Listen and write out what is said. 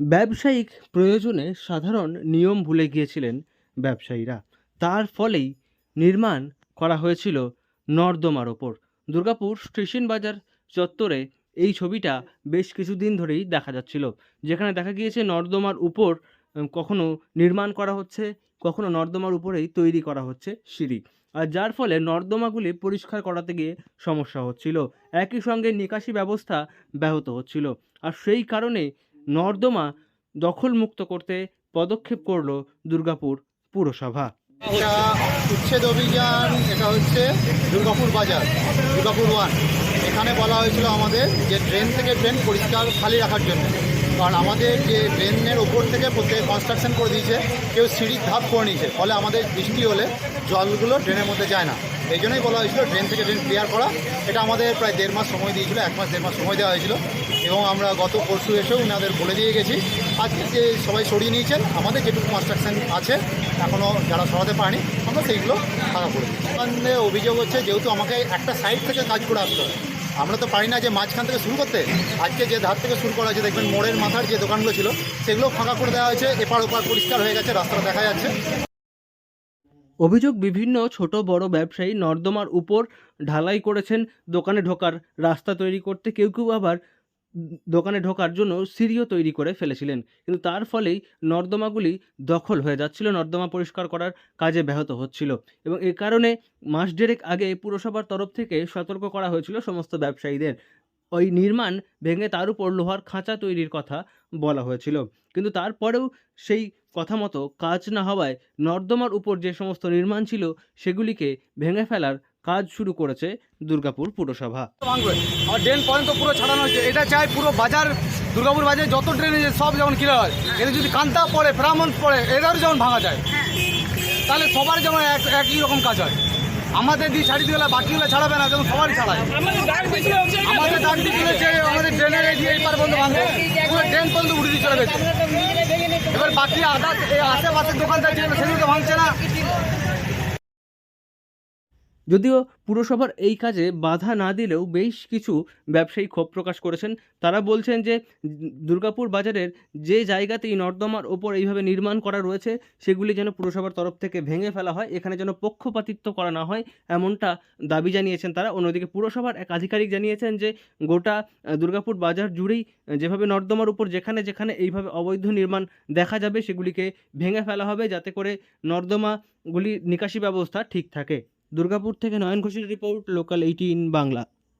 ব্যবসায়িক প্রয়োজনে সাধারণ নিয়ম ভুলে গিয়েছিলেন ব্যবসায়ীরা। তার ফলেই নির্মাণ করা হয়েছিল নর্দমার ওপর। দুর্গাপুর স্টেশন বাজার চত্বরে এই ছবিটা বেশ কিছুদিন ধরেই দেখা যাচ্ছিল। যেখানে দেখা গিয়েছে নর্দমার উপর কখনো নির্মাণ করা হচ্ছে, কখনো নর্দমার উপরেই তৈরি করা হচ্ছে সিঁড়ি। আর যার ফলে নর্দমাগুলি পরিষ্কার করাতে গিয়ে সমস্যা হচ্ছিল। একই সঙ্গে নিকাশি ব্যবস্থা ব্যাহত হচ্ছিল। আর সেই কারণে নর্দমা দখলমুক্ত করতে পদক্ষেপ করল দুর্গাপুর পুরসভা। এটা উচ্ছেদ অভিযান, এটা হচ্ছে দুর্গাপুর বাজার, দুর্গাপুর ওয়ান এখানে বলা হয়েছিল আমাদের যে ড্রেন থেকে ড্রেন পরিষ্কার খালি রাখার জন্য। কারণ আমাদের যে ড্রেনের ওপর থেকে প্রত্যেক কনস্ট্রাকশন করে দিয়েছে, কেউ সিঁড়ির ধাপ করে নিয়েছে, ফলে আমাদের বৃষ্টি হলে জলগুলো ড্রেনের মধ্যে যায় না। এই জন্যই বলা হয়েছিল ড্রেন থেকে ড্রেন ক্লিয়ার করা। এটা আমাদের প্রায় দেড় মাস সময় দিয়েছিল, এক মাস দেড় মাস সময় দেওয়া হয়েছিল। এবং আমরা গত পরশু এসেও ওনাদের বলে দিয়ে গেছি। আজকে যে সবাই সরিয়ে নিয়েছেন। আমাদের যেটুকু কনস্ট্রাকশন আছে এখনও যারা সরাতে পারেনি, আমরা সেইগুলো ফাঁকা করে দিই অভিযোগ হচ্ছে, যেহেতু আমাকে একটা সাইড থেকে কাজ করে আসতে হয়। আমরা তো পারি না যে মাঝখান থেকে শুরু করতে। আজকে যে ধার থেকে শুরু করা হয়েছে, দেখবেন মোড়ের মাথার যে দোকানগুলো ছিল, সেগুলো ফাঁকা করে দেওয়া হয়েছে। এপার ওপার পরিষ্কার হয়ে গেছে, রাস্তাটা দেখা যাচ্ছে। অভিযোগ বিভিন্ন ছোট বড় ব্যবসায়ী নর্দমার উপর ঢালাই করেছেন দোকানে ঢোকার রাস্তা তৈরি করতে। কেউ কেউ আবার দোকানে ঢোকার জন্য সিঁড়িও তৈরি করে ফেলেছিলেন। কিন্তু তার ফলেই নর্দমাগুলি দখল হয়ে যাচ্ছিল, নর্দমা পরিষ্কার করার কাজে ব্যাহত হচ্ছিল এবং এ কারণে মাস দেড়েক আগে পুরসভার তরফ থেকে সতর্ক করা হয়েছিল সমস্ত ব্যবসায়ীদের। ওই নির্মাণ ভেঙে তার উপর লোহার খাঁচা তৈরির কথা বলা হয়েছিল। কিন্তু তারপরেও সেই কথা মতো কাজ না হওয়ায় নর্দমার উপর যে সমস্ত নির্মাণ ছিল সেগুলিকে ভেঙে ফেলার কাজ শুরু করেছে দুর্গাপুর পুরসভা। ড্রেন পর্যন্ত পুরো ছাড়ানো হয়েছে। এটা চাই পুরো বাজার, দুর্গাপুর বাজারে যত ড্রেন সব যেমন ক্লিয়ার হয়। এদের যদি কান্তা পড়ে, ব্রাহ্মণ পড়ে, এদেরও যেমন ভাঙা যায়। তাহলে সবার যেমন এক, একই রকম কাজ হয়। আমাদের দিয়ে ছাড়ি দিয়ে বাকিগুলো ছাড়াবে না, যেমন সবারই ছাড়ায়। আমাদের ডাক যে আমাদের ড্রেনের এই পার বন্ধ ভাঙবে পুরো ড্রেন পর্যন্ত উঠে দিয়ে চলে গেছে এবার বাকি আধা এই আশেপাশের দোকানদার যেগুলো, সেগুলো তো ভাঙছে না। যদিও পুরসভার এই কাজে বাধা না দিলেও বেশ কিছু ব্যবসায়ী ক্ষোভ প্রকাশ করেছেন। তারা বলছেন যে, দুর্গাপুর বাজারের যে জায়গাতেই নর্দমার ওপর এইভাবে নির্মাণ করা রয়েছে, সেগুলি যেন পুরসভার তরফ থেকে ভেঙে ফেলা হয়, এখানে যেন পক্ষপাতিত্ব করা না হয় এমনটা দাবি জানিয়েছেন তারা। অন্যদিকে পুরসভার এক আধিকারিক জানিয়েছেন যে, গোটা দুর্গাপুর বাজার জুড়েই যেভাবে নর্দমার উপর যেখানে যেখানে এইভাবে অবৈধ নির্মাণ দেখা যাবে, সেগুলিকে ভেঙে ফেলা হবে যাতে করে নর্দমাগুলি নিকাশি ব্যবস্থা ঠিক থাকে। দুর্গাপুর থেকে নয়ন ঘোষের রিপোর্ট লোকাল এইটিন বাংলা।